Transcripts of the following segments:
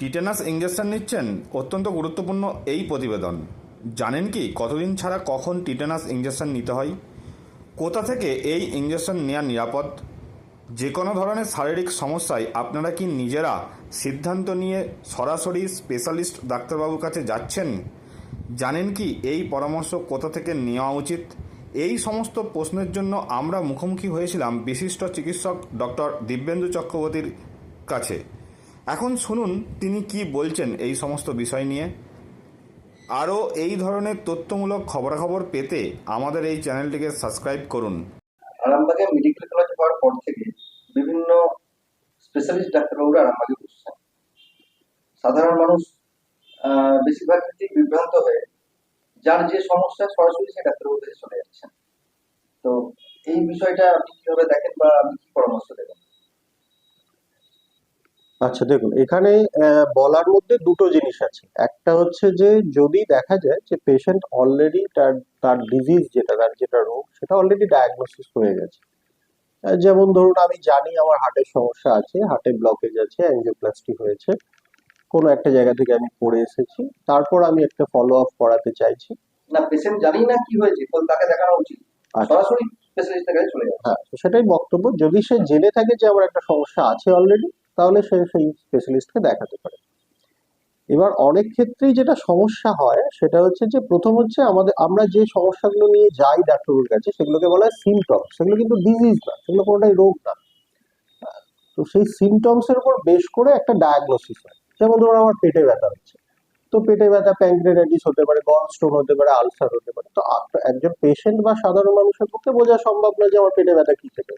Tetanus injection নিচ্ছেন? অত্যন্ত গুরুত্বপূর্ণ এই প্রতিবেদন। জানেন কি, কতদিন ছাড়া কখন টিটেনাস ইঞ্জেকশন নিতে হয়? কোথা থেকে এই ইঞ্জেকশন নেওয়া নিরাপদ? যে কোনো ধরনের শারীরিক সমস্যায় আপনারা কি নিজেরা সিদ্ধান্ত নিয়ে সরাসরি স্পেশালিস্ট ডাক্তারবাবুর কাছে যাচ্ছেন? জানেন কি, এই পরামর্শ কোথা থেকে নেওয়া উচিত? এই সমস্ত প্রশ্নের জন্য আমরা মুখোমুখি হয়েছিলাম বিশিষ্ট চিকিৎসক ডক্টর দিব্যেন্দু চক্রবর্তীর কাছে। এখন শুনুন, তিনি কি বলছেন এই সমস্ত বিষয় নিয়ে। আরও এই ধরনের তথ্যমূলক খবরাখবর পেতে আমাদের এই চ্যানেলটিকে সাবস্ক্রাইব করুন। আরামবাগে মেডিকেল কলেজ হওয়ার পর থেকে বিভিন্ন স্পেশালিস্ট ডাক্তারবাবুরা আরামবাগে বসছেন। সাধারণ মানুষ বেশিরভাগ ক্ষেত্রেই বিভ্রান্ত হয়ে যার যে সমস্যা সরাসরি সেই ডাক্তারবাবুর কাছে চলে যাচ্ছেন। তো এই বিষয়টা আপনি কীভাবে দেখেন বা আপনি কি পরামর্শ দেবেন? আচ্ছা দেখুন এখানে বলার মধ্যে দুটো জিনিস আছে। একটা হচ্ছে যে যদি দেখা যায় যে পেশেন্ট অলরেডি তার তার ডিজিজ যেটা তার যেটা রোগ সেটা অলরেডি ডায়াগনোসিস হয়ে গেছে। যেমন ধরুন আমি জানি আমার হার্টের সমস্যা আছে হার্টে ব্লকেজ আছে অ্যাঞ্জিওপ্লাস্টি হয়েছে। কোনো একটা জায়গা থেকে আমি পড়ে এসেছি। তারপর আমি একটা ফলো আপ করাতে চাইছি। না পেশেন্ট জানি না কি হয়েছে তাকে দেখানো উচিত। আচ্ছা। সরাসরি স্পেশালিস্টের কাছে চলে যাবে হ্যাঁ সেটাই বক্তব্য। যদি সে জেনে থাকে যে আমার একটা সমস্যা আছে অলরেডি তাহলে সে সেই স্পেশালিস্টকে দেখাতে পারে। এবার অনেক ক্ষেত্রেই যেটা সমস্যা হয়, সেটা হচ্ছে যে প্রথম হচ্ছে আমাদের, আমরা যে সমস্যাগুলো নিয়ে যাই ডাক্তারের কাছে, সেগুলোকে বলা হয় সিমটম সেগুলো কিন্তু ডিজিজ না, সেগুলো কোনোটাই রোগ না। তো সেই সিমটমস এর উপর বেশ করে একটা ডায়াগনোসিস হয়। যেমন ধরুন আমার পেটে ব্যথা হচ্ছে। তো পেটে ব্যথা প্যাঙ্ক্রিয়াটাইটিস হতে পারে গল স্টোন হতে পারে আলসার হতে পারে। তো একজন পেশেন্ট বা সাধারণ মানুষের পক্ষে বোঝা সম্ভব নয় যে আমার পেটে ব্যথা কি থেকে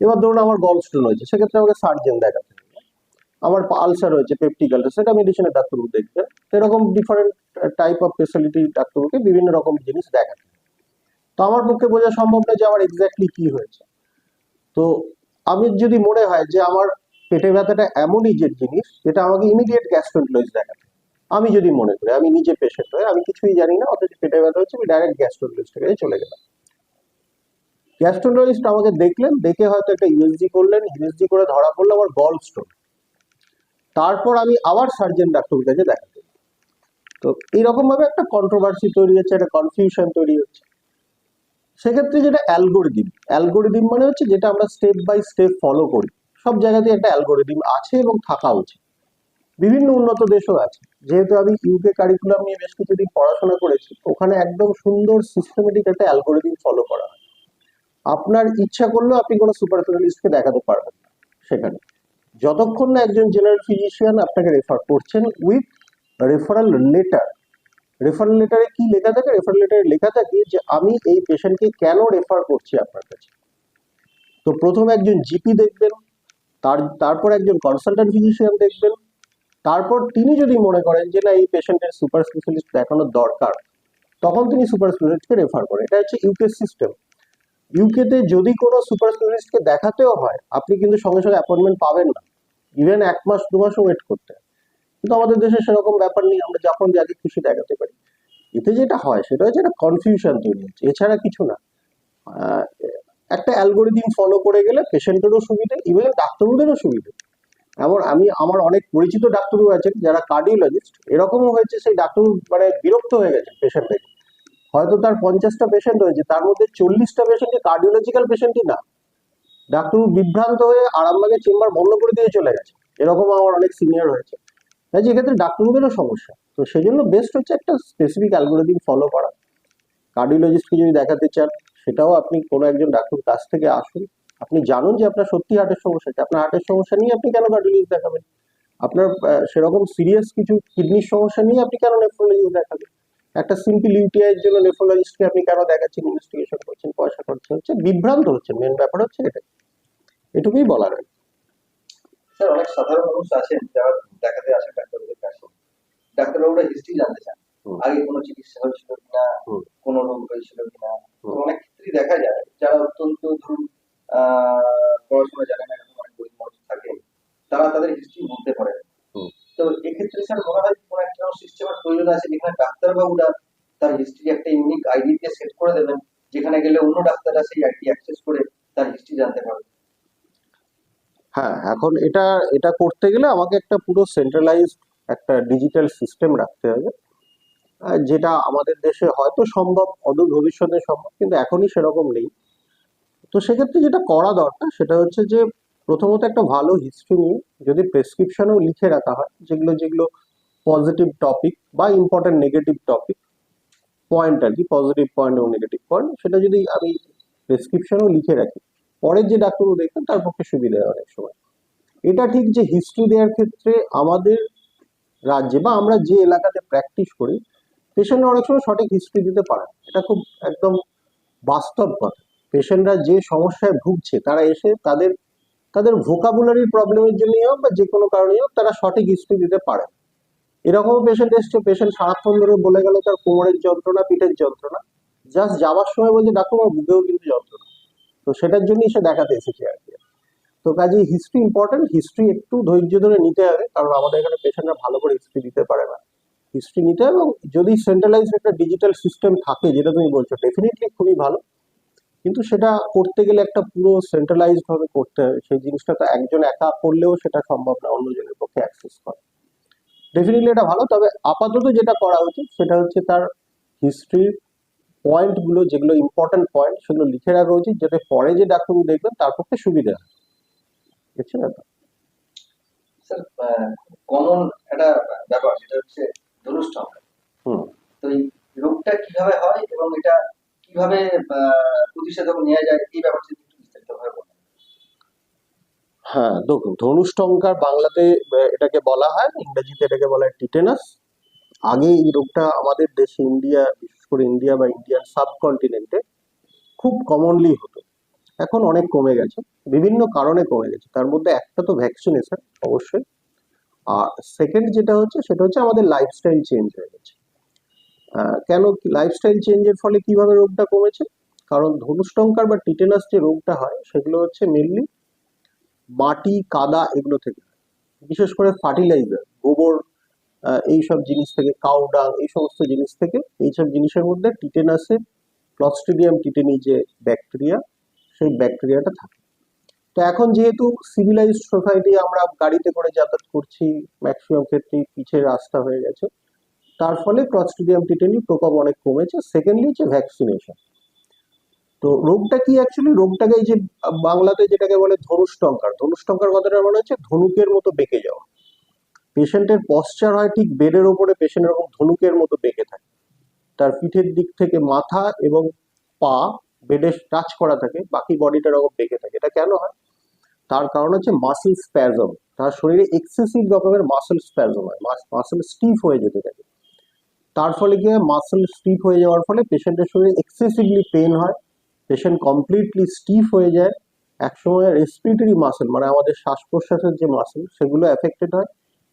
এবার ধরুন আমার গল স্টোন হয়েছে, সেক্ষেত্রে আমাকে সার্জেন দেখাতে আমার আলসার হয়েছে পেপটিক আলসার সেটা মেডিসিনের ডাক্তারবাবু দেখবেন এরকম ডিফারেন্ট টাইপ অফ স্পেশালিটি ডাক্তারবাবুকে বিভিন্ন রকম জিনিস দেখাতে তো আমার পক্ষে বোঝা সম্ভব নয় যে আমার এক্স্যাক্টলি কি হয়েছে। তো আমি যদি মনে হয় যে আমার পেটে ব্যথাটা এমনই যে জিনিস, যেটা আমাকে ইমিডিয়েট গ্যাস্ট্রোন্টোলজিস্ট দেখাতে আমি যদি মনে করি, আমি নিজে পেশেন্ট হয়ে, আমি কিছুই জানি না, অথচ পেটে ব্যথা হচ্ছে আমি ডাইরেক্ট গ্যাস্ট্রোন্টোলজিস্টের কাছে চলে গেলাম। গ্যাস্ট্রোন্টোলজিস্ট আমাকে দেখলেন, দেখে হয়তো একটা ইউএসজি করলেন ইউএসজি করে ধরা পড়ল আমার গল স্টোন তারপর আমি আবার সার্জেন ডাক্তারের কাছে দেখাতে। তো এইরকম ভাবে একটা কন্ট্রোভার্সি তৈরি হচ্ছে, একটা কনফিউশন তৈরি হচ্ছে। সেক্ষেত্রে যেটা অ্যালগোরিদিম অ্যালগোরিদিম মানে হচ্ছে যেটা আমরা স্টেপ বাই স্টেপ ফলো করি। সব জায়গাতে একটা অ্যালগোরিদিম আছে এবং থাকা উচিত। বিভিন্ন উন্নত দেশও আছে। যেহেতু আমি ইউকে কারিকুলাম নিয়ে বেশ কিছুদিন পড়াশোনা করেছি, ওখানে একদম সুন্দর সিস্টেমেটিক একটা অ্যালগোরিদিম ফলো করা আপনার ইচ্ছা করলেও আপনি কোনো সুপার স্পেশালিস্টকে দেখাতে পারবেন না, সেখানে। যতক্ষণ না একজন জেনারেল ফিজিশিয়ান আপনাকে রেফার করছেন উইথ রেফারেল লেটার রেফারেল লেটারে কি লেখা থাকে? রেফারেল লেটারে লেখা থাকে যে আমি এই পেশেন্টকে কেন রেফার করছি আপনার কাছে? তো প্রথম একজন জিপি দেখবেন, তার, তারপর একজন কনসালটেন্ট ফিজিশিয়ান দেখবেন, তারপর তিনি যদি মনে করেন যে না, এই পেশেন্টের সুপার স্পেশালিস্ট দেখানোর দরকার, তখন তিনি সুপার স্পেশালিস্টকে রেফার করেন। এটা হচ্ছে ইউকে সিস্টেম ইউকেতে যদি কোনো সুপার স্পেশালিস্টকে দেখাতেও হয়, আপনি কিন্তু সঙ্গে সঙ্গে অ্যাপয়েন্টমেন্ট পাবেন না। ইভেন এক মাস, দু মাসও ওয়েট করতে। কিন্তু আমাদের দেশে সেরকম ব্যাপার নেই, আমরা যখন যাকে খুশি দেখাতে পারি। এতে যেটা হয়, সেটা হচ্ছে একটা কনফিউশন তৈরি হচ্ছে। এছাড়া কিছু না। একটা অ্যালগোরিদিম ফলো করে গেলে পেশেন্টেরও সুবিধে ইভেন ডাক্তারবাবুদেরও সুবিধে। এমন আমি, আমার অনেক পরিচিত ডাক্তারবাবু আছেন, যারা কার্ডিওলজিস্ট এরকমও হয়েছে, সেই ডাক্তার মানে বিরক্ত হয়ে গেছে পেশেন্ট থেকে হয়তো তার পঞ্চাশটা পেশেন্ট হয়েছে তার মধ্যে চল্লিশটা পেশেন্টই কার্ডিওলজিক্যাল পেশেন্টই না, ডাক্তারবাবু বিভ্রান্ত হয়ে আরামবাগের চেম্বার বন্ধ করে দিয়ে চলে গেছে। এরকম আমার অনেক সিনিয়র হয়েছে তাই যে এক্ষেত্রে ডাক্তারবাবুদেরও সমস্যা। তো সেই জন্য বেস্ট হচ্ছে একটা স্পেসিফিক অ্যালগোরিদিম ফলো করা। কার্ডিওলজিস্টকে যদি দেখাতে চান, সেটাও আপনি কোনো একজন ডাক্তার কাছ থেকে আসুন। আপনি জানুন যে আপনার সত্যি হার্টের সমস্যা আছে। আপনার হার্টের সমস্যা নিয়ে আপনি কেন কার্ডিওলজিস্ট দেখাবেন? আপনার সেরকম সিরিয়াস কিছু কিডনির সমস্যা নিয়ে আপনি কেন নেফ্রোলজিস্ট দেখাবেন? একটা সিম্পল ইউটিআই এর জন্য নেফ্রোলজিস্টকে আপনি কেন দেখাচ্ছেন ইনভেস্টিগেশন করছেন পয়সা খরচ হচ্ছে? বিভ্রান্ত হচ্ছে মেন ব্যাপার হচ্ছে এটা। এটুকুই বলার আর স্যার অনেক সাধারণ মানুষ আছেন যারা দেখাতে আসে ডাক্তারবাবুদের কাছে। ডাক্তারবাবুরা হিস্ট্রি জানতে চান। আগে কোনো চিকিৎসা হয়েছিল কিনা কোনো রোগ হয়েছিল কিনা অনেক ক্ষেত্রেই দেখা যায় যারা অত্যন্ত ধরুন আহ পড়াশোনা জানে না এরকম অনেক গরিব মানুষ থাকে তারা তাদের হিস্ট্রি বলতে পারে না। হুম। তো এক্ষেত্রে স্যার মনে হয় কোনো একটা সিস্টেমের প্রয়োজন আছে যেখানে ডাক্তারবাবুরা তার হিস্ট্রি একটা ইউনিক আইডি দিয়ে সেট করে দেবেন, যেখানে গেলে অন্য ডাক্তাররা সেই আইডি অ্যাক্সেস করে তার হিস্ট্রি জানতে পারবে। হ্যাঁ এখন এটা এটা করতে গেলে আমাকে একটা পুরো সেন্ট্রালাইজড একটা ডিজিটাল সিস্টেম রাখতে হবে। যেটা আমাদের দেশে হয়তো সম্ভব, অদূর ভবিষ্যতে সম্ভব, কিন্তু এখনই সেরকম নেই। তো সেক্ষেত্রে যেটা করা দরকার, সেটা হচ্ছে যে প্রথমত একটা ভালো হিস্ট্রি নিয়ে যদি প্রেসক্রিপশনেও লিখে রাখা হয়, যেগুলো যেগুলো পজিটিভ টপিক বা ইম্পর্টেন্ট নেগেটিভ টপিক পয়েন্ট আর কি পজিটিভ পয়েন্ট এবং নেগেটিভ পয়েন্ট সেটা যদি আমি প্রেসক্রিপশনেও লিখে রাখি, পরের যে ডাক্তারবাবু দেখবেন তার পক্ষে সুবিধা হয় অনেক সময়। এটা ঠিক যে হিস্ট্রি দেওয়ার ক্ষেত্রে আমাদের রাজ্যে বা আমরা যে এলাকাতে প্র্যাকটিস করি পেশেন্টরা অনেক সময় সঠিক হিস্ট্রি দিতে পারে এটা খুব একদম বাস্তব কথা। পেশেন্টরা যে সমস্যায় ভুগছে, তারা এসে তাদের তাদের ভোকাবুলারির প্রবলেমের জন্যই হোক বা যে কোনো কারণেই হোক, তারা সঠিক হিস্ট্রি দিতে পারে। এরকম পেশেন্ট এসছে পেশেন্ট সারাক্ষণ ধরে বলে গেল তার কোমরের যন্ত্রণা, পিঠের যন্ত্রণা। জাস্ট যাওয়ার সময় বলছে ডাক্তার বুকেও কিন্তু যন্ত্রণা। তো সেটার জন্যই সে দেখাতে এসেছে আর কি। তো কাজে হিস্ট্রি ইম্পর্টেন্ট হিস্ট্রি একটু ধৈর্য ধরে নিতে হবে, কারণ আমাদের এখানে পেশেন্টরা ভালো করে হিস্ট্রি দিতে পারে না। হিস্ট্রি নিতে হবে এবং যদি সেন্ট্রালাইজ একটা ডিজিটাল সিস্টেম থাকে, যেটা তুমি বলছো ডেফিনেটলি খুবই ভালো। কিন্তু সেটা করতে গেলে একটা পুরো সেন্ট্রালাইজ ভাবে করতে হবে। সেই জিনিসটা তো একজন একা করলেও সেটা সম্ভব না, অন্যজনের পক্ষে অ্যাক্সেস করা। ডেফিনেটলি এটা ভালো তবে আপাতত যেটা করা উচিত সেটা হচ্ছে তার হিস্ট্রির পয়েন্টগুলো যেগুলো ইম্পর্টেন্ট পয়েন্ট সেগুলো লিখে রাখা উচিত যাতে পরে যে ডাক্তারবাবু দেখবেন তার পক্ষে সুবিধা হয়। বুঝছেন ব্যাপার? স্যার কমন একটা ব্যাপার সেটা হচ্ছে হুম। তো এই রোগটা কীভাবে হয় এবং এটা কীভাবে আহ, প্রতিষেধক নেওয়া যায় এই ব্যাপারটা একটু বিস্তারিতভাবে বলেন। হ্যাঁ দেখুন ধনুষ্টঙ্কার বাংলাতে এটাকে বলা হয়, ইংরেজিতে এটাকে বলা হয় টিটেনাস। আগে এই রোগটা আমাদের দেশে ইন্ডিয়া, বিশেষ করে ইন্ডিয়া বা ইন্ডিয়ান সাবকন্টিনেন্টে খুব কমনলি হতো। এখন অনেক কমে গেছে, বিভিন্ন কারণে কমে গেছে। তার মধ্যে একটা তো ভ্যাকসিনেশন অবশ্যই। আর সেকেন্ড যেটা হচ্ছে, সেটা হচ্ছে আমাদের লাইফস্টাইল চেঞ্জ হয়ে গেছে। কেন লাইফস্টাইল চেঞ্জের ফলে কীভাবে রোগটা কমেছে? কারণ ধনুষ্টঙ্কার বা টিটেনাস যে রোগটা হয়, সেগুলো হচ্ছে মেনলি মাটি, কাদা এগুলো থেকে। বিশেষ করে ফার্টিলাইজার, গোবর এইসব জিনিস থেকে কাউডাং এই সমস্ত জিনিস থেকে, এইসব জিনিসের মধ্যে টিটেনাসের ক্লস্ট্রিডিয়াম টিটেনি যে ব্যাকটেরিয়া, সেই ব্যাকটেরিয়াটা থাকে। তো এখন যেহেতু সিভিলাইজড সোসাইটি আমরা গাড়িতে করে যাতায়াত করছি ম্যাক্সিমাম ক্ষেত্রেই পিছের রাস্তা হয়ে গেছে, তার ফলে ক্লস্ট্রিডিয়াম টিটেনি প্রকোপ অনেক কমেছে। সেকেন্ডলি হচ্ছে ভ্যাকসিনেশন তো রোগটা কি অ্যাকচুয়ালি রোগটাকে এই যে বাংলাতে যেটাকে বলে ধনুষ্টঙ্কার ধনুষ্টঙ্কার কথাটা মনে হচ্ছে ধনুকের মতো বেঁকে যাওয়া। পেশেন্টের পশ্চার হয় ঠিক বেডের ওপরে পেশেন্ট এরকম ধনুকের মতো বেঁকে থাকে। তার পিঠের দিক থেকে মাথা এবং পা বেডে টাচ করা থাকে, বাকি বডিটা এরকম বেঁকে থাকে। এটা কেন হয়? তার কারণ হচ্ছে মাসেল স্প্যাজম তার শরীরে এক্সেসিভ রকমের মাসেল স্প্যাজম হয়। মাসেল স্টিফ হয়ে যেতে থাকে। তার ফলে কি হয়? মাসেল স্টিফ হয়ে যাওয়ার ফলে পেশেন্টের শরীরে এক্সেসিভলি পেন হয়। পেশেন্ট কমপ্লিটলি স্টিফ হয়ে যায়, একসময় রেসপিরেটরি মাসেল মানে আমাদের শ্বাস প্রশ্বাসের যে মাসেল সেগুলো এফেক্টেড হয়।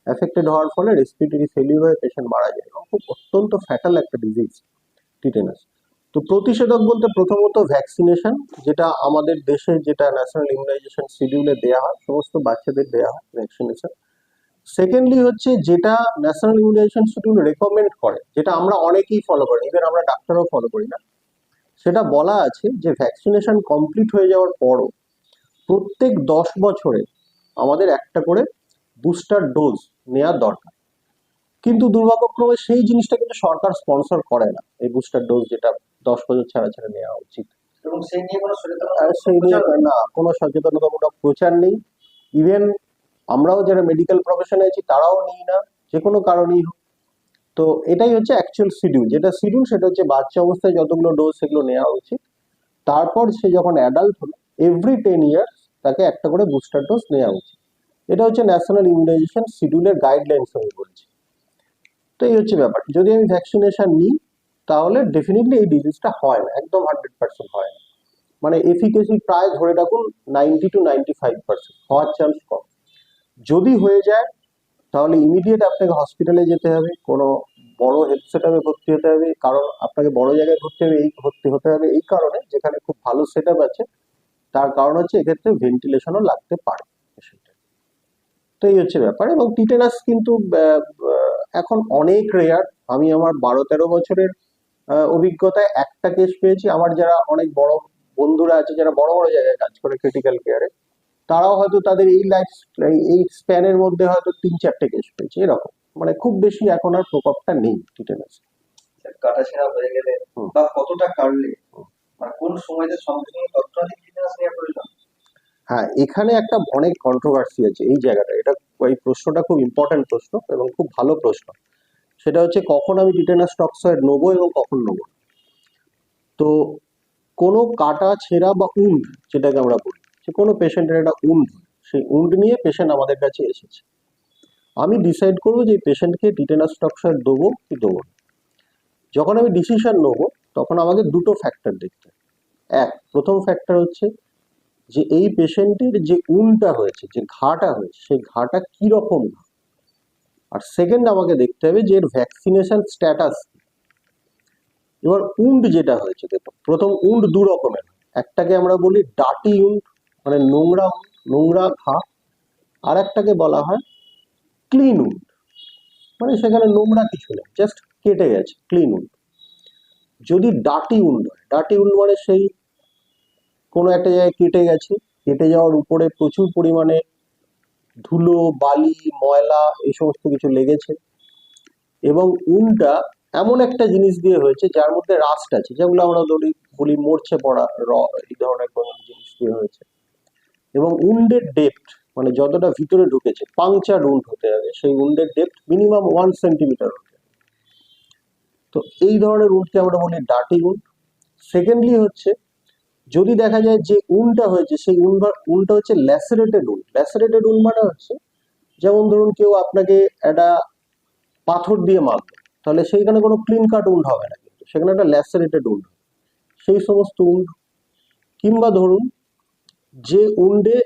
এফেক্টেড হওয়ার ফলে রেসপিরেটরি ফেলিউর হয়ে পেশেন্ট মারা যায় খুব অত্যন্ত ফ্যাটাল একটা ডিজিজ টিটেনাস তো প্রতিষেধক বলতে প্রথমত ভ্যাকসিনেশন যেটা আমাদের দেশে যেটা ন্যাশনাল ইমিউনাইজেশন শিডিউলে দেওয়া হয়, সমস্ত বাচ্চাদের দেওয়া হয় ভ্যাকসিনেশন সেকেন্ডলি হচ্ছে যেটা ন্যাশনাল ইমিউনাইজেশন শিডিউল রেকমেন্ড করে, যেটা আমরা অনেকেই ফলো করি ইভেন আমরা ডাক্তারও ফলো করি না সেটা বলা আছে যে ভ্যাকসিনেশন কমপ্লিট হয়ে যাওয়ার পরও প্রত্যেক দশ বছরে আমাদের একটা করে বুস্টার ডোজ নেওয়া দরকার। কিন্তু দুর্ভাগ্যক্রমে সেই জিনিসটা কিন্তু সরকার স্পন্সর করে না এই বুস্টার ডোজ যেটা দশ বছর ছাড়া ছাড়া নেওয়া উচিত। এবং সেই নিয়ে? না। কোনো সচেতনতামূলক প্রচার নেই। ইভেন আমরাও যারা মেডিকেল প্রফেশনে আছি তারাও নিই না। যে কোনো কারণেই হোক তো এটাই হচ্ছে অ্যাকচুয়াল শিডিউল যেটা শিডিউল সেটা হচ্ছে বাচ্চা অবস্থায় যতগুলো ডোজ সেগুলো নেওয়া উচিত। তারপর সে যখন অ্যাডাল্ট হলো এভরি টেন ইয়ার্স তাকে একটা করে বুস্টার ডোজ নেওয়া উচিত। এটা হচ্ছে ন্যাশনাল ইমিউনাইজেশন শিডিউলের গাইডলাইন্স হয়ে বলছে। তো এই হচ্ছে ব্যাপার। যদি আমি ভ্যাকসিনেশন নিই, তাহলে ডেফিনেটলি এই ডিজিজটা হয় না, একদম হান্ড্রেড পার্সেন্ট হয় না। মানে এফিকেসি প্রায় ধরে রাখুন ninety two ninety five percent হওয়ার চান্স কম। যদি হয়ে যায় তাহলে ইমিডিয়েট আপনাকে হসপিটালে যেতে হবে, কোনো বড় হেলথ সেট ভর্তি হতে হবে, কারণ আপনাকে বড় জায়গায় ভর্তি হবে, এই ভর্তি হতে হবে এই কারণে যেখানে খুব ভালো সেট আছে, তার কারণ হচ্ছে এক্ষেত্রে ভেন্টিলেশনও লাগতে পারে তো এই হচ্ছে ব্যাপার এবং টিটেনাস কিন্তু এখন অনেক রেয়ার আমি আমার বারো তেরো বছরের অভিজ্ঞতায় একটা কেস পেয়েছি। আমার যারা অনেক বড় বন্ধুরা আছে, যারা বড় বড় জায়গায় কাজ করে ক্রিটিক্যাল কেয়ারে তারাও হয়তো তাদের এই লাইফ এই স্প্যানের মধ্যে হয়তো তিন চারটে কেস পেয়েছে এরকম। মানে খুব বেশি এখন আর প্রকোপটা নেই টিটেনাস কাটা ছেঁড়া হয়ে গেলে বা কতটা কাটলে? মানে কোন সময়তে সঙ্গে সঙ্গে তৎক্ষণাৎ টিটেনাস নেওয়া প্রয়োজন হ্যাঁ এখানে একটা অনেক কন্ট্রোভার্সি আছে এই জায়গাটা এটা এই প্রশ্নটা খুব ইম্পর্টেন্ট প্রশ্ন এবং খুব ভালো প্রশ্ন। সেটা হচ্ছে কখন আমি টিটেনাস টক্সয়েড নেব এবং কখন নেব তো কোনো কাটা ছেঁড়া বা উন্ড যেটাকে আমরা বলি যে কোনো পেশেন্টের একটা উন্ড সেই উন্ড নিয়ে পেশেন্ট আমাদের কাছে এসেছে আমি ডিসাইড করব যে পেশেন্টকে টিটেনাস টক্সয়েড দেবো কি দেবো। যখন আমি ডিসিশন নেব, তখন আমাকে দুটো ফ্যাক্টর দেখতে হবে। এক, প্রথম ফ্যাক্টর হচ্ছে যে এই পেশেন্টের যে উনটা হয়েছে, যে ঘাটা হয়েছে, সেই ঘাটা কীরকম ঘা আর সেকেন্ড আমাকে দেখতে হবে যে এর ভ্যাকসিনেশন স্ট্যাটাস এবার উন্ড যেটা হয়েছে, দেখো, প্রথম উন্ড দু রকমের একটাকে আমরা বলি ডাটি উন্ড মানে নোংরা নোংরা ঘা। আর একটাকে বলা হয় ক্লিন উড মানে সেখানে নোংরা কিছু নেই জাস্ট কেটে গেছে ক্লিন উড যদি ডাটি উন্ড হয় ডাটি উন্ড মানে সেই কোনো একটা জায়গায় কেটে গেছে, কেটে যাওয়ার উপরে প্রচুর পরিমাণে ধুলো, বালি, ময়লা, এই সমস্ত কিছু লেগেছে। এবং উনটা এমন একটা জিনিস দিয়ে হয়েছে, যার মধ্যে রাস্ট আছে, যেগুলো আমরা ধরি, বলি মরছে পড়া, র, এই ধরনের কোনো জিনিস দিয়ে হয়েছে। এবং উন্ডের ডেপথ মানে যতটা ভিতরে ঢুকেছে পাংচার উন্ড হতে হবে, সেই উন্ডের ডেপথ মিনিমাম ওয়ান সেন্টিমিটার হতে তো এই ধরনের উন্ডকে আমরা বলি ডাটি উন্ড সেকেন্ডলি হচ্ছে, যদি দেখা যায় যে উনটা হয়েছে, সেই উন উনটা হচ্ছে ল্যাসারেটেড উন ল্যাসারেটেড উন মানে হচ্ছে, যেমন ধরুন কেউ আপনাকে একটা পাথর দিয়ে মারলো, তাহলে সেইখানে কোনো ক্লিন কাট উন্ড হবে না কিন্তু, সেখানে একটা ল্যাসারেটেড উন্ড সেই সমস্ত উন্ড কিংবা ধরুন যে উন্ডে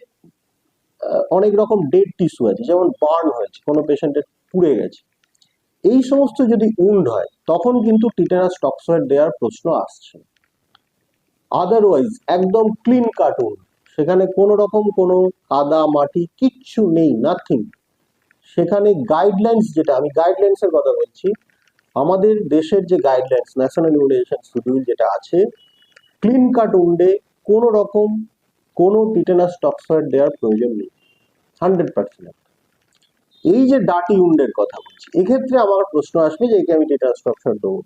অনেক রকম ডেড টিস্যু আছে, যেমন বার্ন হয়েছে, কোনো পেশেন্টের পুড়ে গেছে। এই সমস্ত যদি উন্ড হয়, তখন কিন্তু টিটেনাস টক্সয়েড দেওয়ার প্রশ্ন আসছে। আদারওয়াইজ একদম ক্লিন কার্টুন সেখানে কোনো রকম কোনো কাদা, মাটি কিচ্ছু নেই নাথিং সেখানে গাইডলাইন্স যেটা, আমি গাইডলাইন্সের কথা বলছি, আমাদের দেশের যে গাইডলাইন্স ন্যাশনাল ইমিউনাইজেশন শিডিউল যেটা আছে ক্লিন কাট উন্ডে কোনো রকম কোনো টিটেনাস টক্সয়েড দেওয়ার প্রয়োজন নেই। হান্ড্রেড পার্সেন্ট এই যে ডাটি উন্ডের কথা বলছি, এক্ষেত্রে আমার প্রশ্ন আসবে যে একে আমি টিটেনাস টক্সয়েড দেবো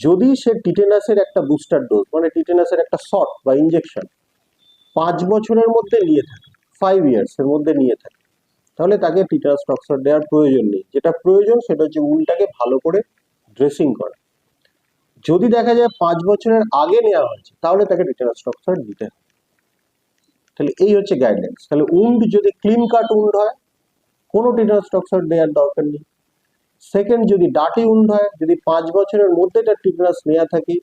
যদি সে টিটেনাসের একটা বুস্টার ডোজ মানে টিটেনাসের একটা শট বা ইঞ্জেকশন পাঁচ বছরের মধ্যে নিয়ে থাকে ফাইভ ইয়ার্স এর মধ্যে নিয়ে থাকে, তাহলে তাকে টিটানাস টক্সর দেওয়ার প্রয়োজন নেই। যেটা প্রয়োজন সেটা হচ্ছে উলটাকে ভালো করে ড্রেসিং করা। যদি দেখা যায় পাঁচ বছরের আগে নেওয়া হয়েছে, তাহলে তাকে টিটানাস টক্সর দিতে হবে। তাহলে এই হচ্ছে গাইডলাইন্স তাহলে উন্ড যদি ক্লিন কাট উন্ড হয় কোনো টিটানাস টক্সর দেওয়ার দরকার নেই। সেকেন্ড যদি ডাটি উন্ড হয় যদি পাঁচ বছরের মধ্যে তার টিটনাস নেওয়া থাকে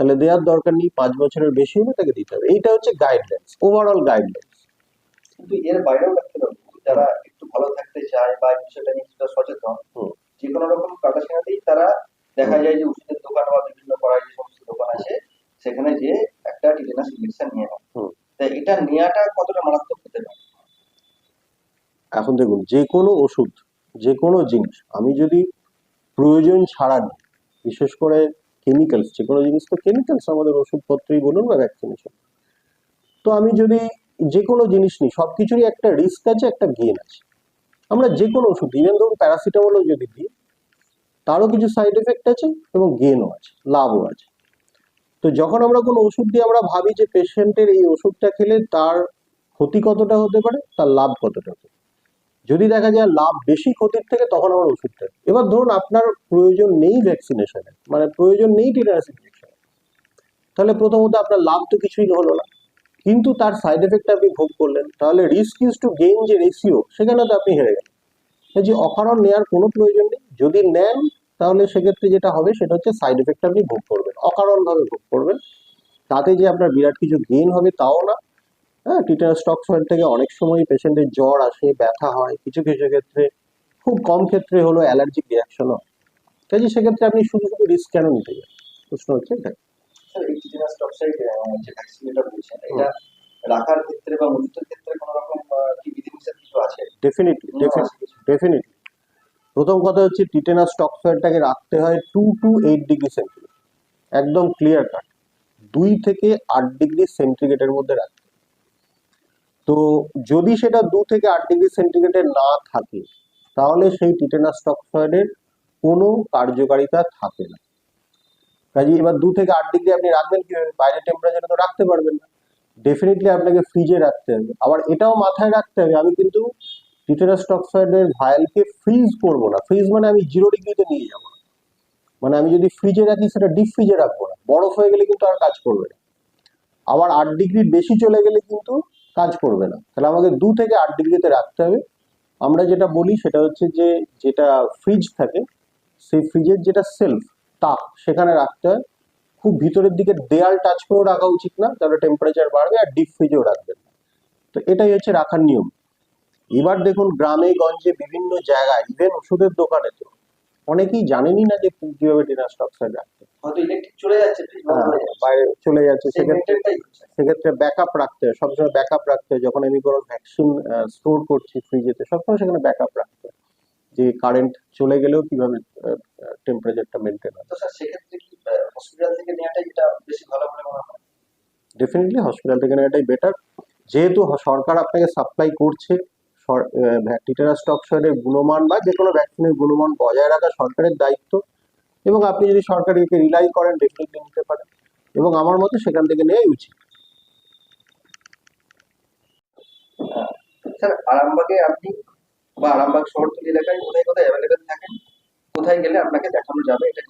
তাহলে দেওয়ার দরকার নেই পাঁচ বছরের বেশি হলে তাকে দিতে হবে। এইটা হচ্ছে গাইডলাইন্স ওভারঅল গাইডলাইন্স কিন্তু এর বাইরেও যারা একটু ভালো থাকতে চায় বা বিষয়টা নিয়ে কিছুটা সচেতন। যে কোনো রকম কাটা ছেঁড়াতেই তারা দেখা যায় যে ওষুধের দোকান বা বিভিন্ন পাড়ায় যে সমস্ত দোকান আছে সেখানে যে একটা টিটেনাস ইঞ্জেকশন নিয়ে নেয়। এটা নেওয়াটা কতটা মারাত্মক হতে পারে? এখন দেখুন, যে কোনো ওষুধ, যে কোনো জিনিস, আমি যদি প্রয়োজন ছাড়া নিই, বিশেষ করে কেমিক্যালস যে কোনো জিনিস, তো কেমিক্যালস আমাদের ওষুধপত্রই বলুন বা ভ্যাকসিনেশন তো আমি যদি যে কোনো জিনিস নিই, সব কিছুরই একটা রিস্ক আছে, একটা গেন আছে। আমরা যে কোনো ওষুধ ইভেন ধরুন প্যারাসিটামলও যদি দিই, তারও কিছু সাইড এফেক্ট আছে এবং গেনও আছে, লাভও আছে। তো যখন আমরা কোনো ওষুধ দিয়ে আমরা ভাবি যে পেশেন্টের এই ওষুধটা খেলে তার ক্ষতি কতটা হতে পারে, তার লাভ কতটা হতে যদি দেখা যায় লাভ বেশি ক্ষতির থেকে, তখন আমার ওষুধটা। এবার ধরুন আপনার প্রয়োজন নেই ভ্যাকসিনেশনের মানে প্রয়োজন নেই টিটানাস ইনজেকশন তাহলে প্রথমত আপনার লাভ তো কিছুই হলো না। কিন্তু তার সাইড এফেক্ট আপনি ভোগ করলেন, তাহলে রিস্ক ইজ টু গেইন যে রেশিও সেখানে তো আপনি হেরে গেলেন। যে অকারণ নেওয়ার কোনো প্রয়োজন নেই। যদি নেন তাহলে সেক্ষেত্রে যেটা হবে সেটা হচ্ছে সাইড এফেক্ট আপনি ভোগ করবেন অকারণভাবে ভোগ করবেন। তাতে যে আপনার বিরাট কিছু গেইন হবে তাও না। হ্যাঁ টিটানাস টক্সয়েড থেকে অনেক সময় পেশেন্টের জ্বর আসে ব্যথা হয় কিছু কিছু ক্ষেত্রে খুব কম ক্ষেত্রে হলো অ্যালার্জিক রিয়াকশন রিয়াকশনও কাজে সেক্ষেত্রে আপনি শুধু শুধু রিস্ক কেন নিতে যান প্রশ্ন হচ্ছে এটা রাখার ক্ষেত্রে বা ক্ষেত্রে কোনো রকম কি বিধিনিষেধ কিছু আছে? ডেফিনেটলি ডেফিনেটলি প্রথম কথা হচ্ছে টিটেনাস টক্সয়েডটাকে রাখতে হয় two to eight degree centigrade একদম ক্লিয়ার কাট দুই থেকে আট ডিগ্রি সেন্টিগ্রেডের মধ্যে রাখতে। তো যদি সেটা দু থেকে আট ডিগ্রি সেন্টিগ্রেডে না থাকে, তাহলে সেই টিটেনাস টক্সয়েডের কোনো কার্যকারিতা থাকে না। কাজে এবার দু থেকে আট ডিগ্রি আপনি রাখবেন কীভাবে বাইরে টেম্পারেচারে তো রাখতে পারবেন না। ডেফিনেটলি আপনাকে ফ্রিজে রাখতে হবে। আবার এটাও মাথায় রাখতে হবে। আমি কিন্তু টিটেনাস টক্সয়েডের ভায়ালকে ফ্রিজ করব না। ফ্রিজ মানে আমি জিরো ডিগ্রিতে নিয়ে যাব না। মানে আমি যদি ফ্রিজে রাখি, সেটা ডিপ ফ্রিজে রাখব না। বরফ হয়ে গেলে কিন্তু আর কাজ করবে না। আবার আট ডিগ্রির বেশি চলে গেলে কিন্তু কাজ করবে না। তাহলে আমাকে দু থেকে আট ডিগ্রিতে রাখতে হবে। আমরা যেটা বলি, সেটা হচ্ছে যে, যেটা ফ্রিজ থাকে, সেই ফ্রিজের যেটা সেলফ তাপ, সেখানে রাখতে হয়। খুব ভিতরের দিকে দেয়াল টাচ করেও রাখা উচিত না, তাহলে টেম্পারেচার বাড়বে আর ডিপ ফ্রিজেও রাখবেন না। তো এটাই হচ্ছে রাখার নিয়ম। এবার দেখুন গ্রামে গঞ্জে বিভিন্ন জায়গায় ইভেন ওষুধের দোকানে তো অনেকেই জানেনই না যে কীভাবে টিনাস টক্সাইড রাখতে হয়। চলে যাচ্ছে। বাইরে চলে যাচ্ছে সেক্ষেত্রে সেক্ষেত্রে ব্যাকআপ রাখতে হয় সবসময় ব্যাকআপ রাখতে হয়। যখন আমি কোনো ভ্যাকসিন স্টোর করছি ফ্রিজেতে সবসময় সেখানে ব্যাকআপ রাখতে হয়। যে কারেন্ট চলে গেলেও কীভাবে টেম্পারেচারটা মেনটেন হয়। সেক্ষেত্রে কি হসপিটাল থেকে নেওয়াটাই এটা বেশি ভালো মনে হয়? ডেফিনেটলি হসপিটাল থেকে নেওয়াটাই বেটার যেহেতু সরকার আপনাকে সাপ্লাই করছে টিটারাস টক্সয়েডের গুণমান বা যে কোনো ভ্যাকসিনের গুণমান বজায় রাখা সরকারের দায়িত্ব এবং আপনি যদি সরকারকে রিলাই করেন ডেফিনেটলি নিতে পারেন এবং আমার মতে সেখান থেকে নেওয়াই উচিত। স্যার আরামবাগে আপনি বা আরামবাগ শহরতলি এলাকায় কোথায় কোথায় অ্যাভেলেবেল থাকেন কোথায় গেলে আপনাকে দেখানো যাবে এটা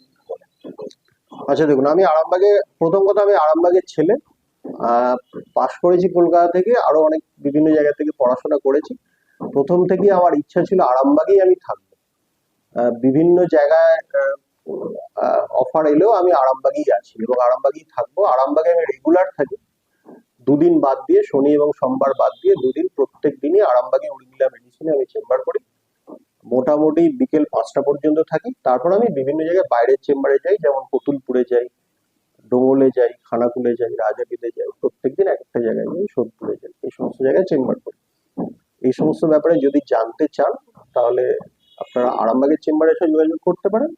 আচ্ছা দেখুন আমি আরামবাগে প্রথম কথা আমি আরামবাগের ছেলে পাশ করেছি কলকাতা থেকে আরও অনেক বিভিন্ন জায়গা থেকে পড়াশোনা করেছি। প্রথম থেকেই আমার ইচ্ছা ছিল আরামবাগেই আমি থাকব। বিভিন্ন জায়গায় অফার এলেও আমি আরামবাগেই আছি এবং আরামবাগেই থাকব। আরামবাগে আমি রেগুলার থাকি। দুদিন বাদ দিয়ে, শনি এবং সোমবার বাদ দিয়ে দুদিন প্রত্যেক দিনই আরামবাগে উর্মিলা মেডিসিনে আমি চেম্বার করি। মোটামুটি বিকেল পাঁচটা পর্যন্ত থাকি। তারপর আমি বিভিন্ন জায়গায় বাইরের চেম্বারে যাই, যেমন কতুলপুরে যাই, ডোমলে যাই, খানাকুলে যাই রাজাপিতে যাই, প্রত্যেকদিন এক একটা জায়গায় যাই সোদপুরে যাই। এই সমস্ত জায়গায় চেম্বার করি। এই সমস্ত ব্যাপারে যদি জানতে চান তাহলে আপনারা আরামবাগের চেম্বারে এসে যোগাযোগ করতে পারেন।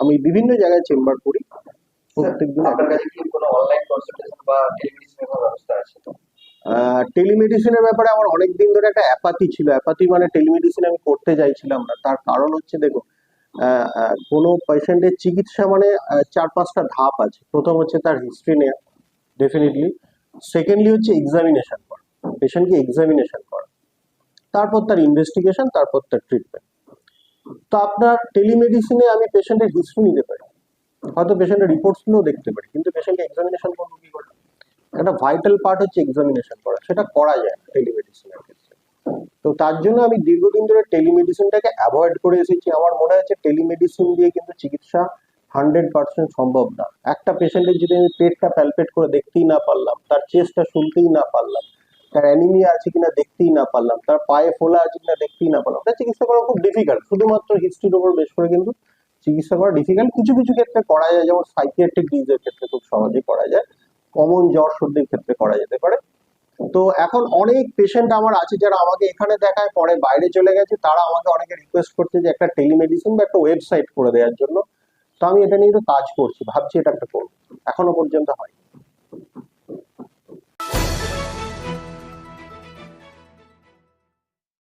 আমি বিভিন্ন জায়গায় চেম্বার করি। প্রত্যেকদিন আপনার কাছে কি কোনো অনলাইন কনসালটেশন বা টেলিমেডিসিনের ব্যবস্থা আছে? টেলিমেডিসিনের ব্যাপারে আমার অনেক দিন ধরে একটা অ্যাপাথি ছিল। অ্যাপাথি মানে টেলিমেডিসিন আমি করতে চাইছিলাম না। তার কারণ হচ্ছে দেখো কোনো পেশেন্টের চিকিৎসা মানে চার পাঁচটা ধাপ আছে। প্রথম হচ্ছে তার হিস্ট্রি নেওয়া ডেফিনেটলি সেকেন্ডলি হচ্ছে এক্সামিনেশন পেশেন্টকে এক্সামিনেশন করা। তারপর তার ইনভেস্টিগেশন তারপর তার ট্রিটমেন্ট তো আপনার টেলিমেডিসিনে আমি পেশেন্টের হিস্ট্রি নিতে পারি। হয়তো পেশেন্টের রিপোর্টসগুলোও দেখতে পারি, কিন্তু পেশেন্টকে এক্সামিনেশন করব কি করে? একটা ভাইটাল পার্ট হচ্ছে এক্সামিনেশন করা, সেটা করা যায় টেলিমেডিসিনের ক্ষেত্রে। তো তার জন্য আমি দীর্ঘদিন ধরে টেলিমেডিসিনটাকে অ্যাভয়েড করে এসেছি। আমার মনে হচ্ছে টেলিমেডিসিন দিয়ে কিন্তু চিকিৎসা হান্ড্রেড পার্সেন্ট সম্ভব না। একটা পেশেন্টের যদি আমি পেটটা প্যালপেট করে দেখতেই না পারলাম, তার চেস্টটা শুনতেই না পারলাম তার অ্যানিমিয়া আছে কিনা দেখতেই না পারলাম, তার পায়ে ফোলা আছে কিনা দেখতেই না পারলাম। তার চিকিৎসা করা খুব ডিফিকাল্ট শুধুমাত্র হিস্ট্রির উপর বেশ করে কিন্তু চিকিৎসা করা ডিফিকাল্ট কিছু কিছু ক্ষেত্রে করা যায়, যেমন সাইকিয়াট্রিক ডিজিজের ক্ষেত্রে খুব সহজেই করা যায় কমন জ্বর সর্দির ক্ষেত্রে করা যেতে পারে। তো এখন অনেক পেশেন্ট আমার আছে যারা আমাকে এখানে দেখায়, পরে বাইরে চলে গেছে, তারা আমাকে অনেকে রিকোয়েস্ট করছে যে একটা টেলিমেডিসিন বা একটা ওয়েবসাইট করে দেওয়ার জন্য। তো আমি এটা নিয়ে তো কাজ করছি, ভাবছি এটা একটা করব। এখনও পর্যন্ত হয়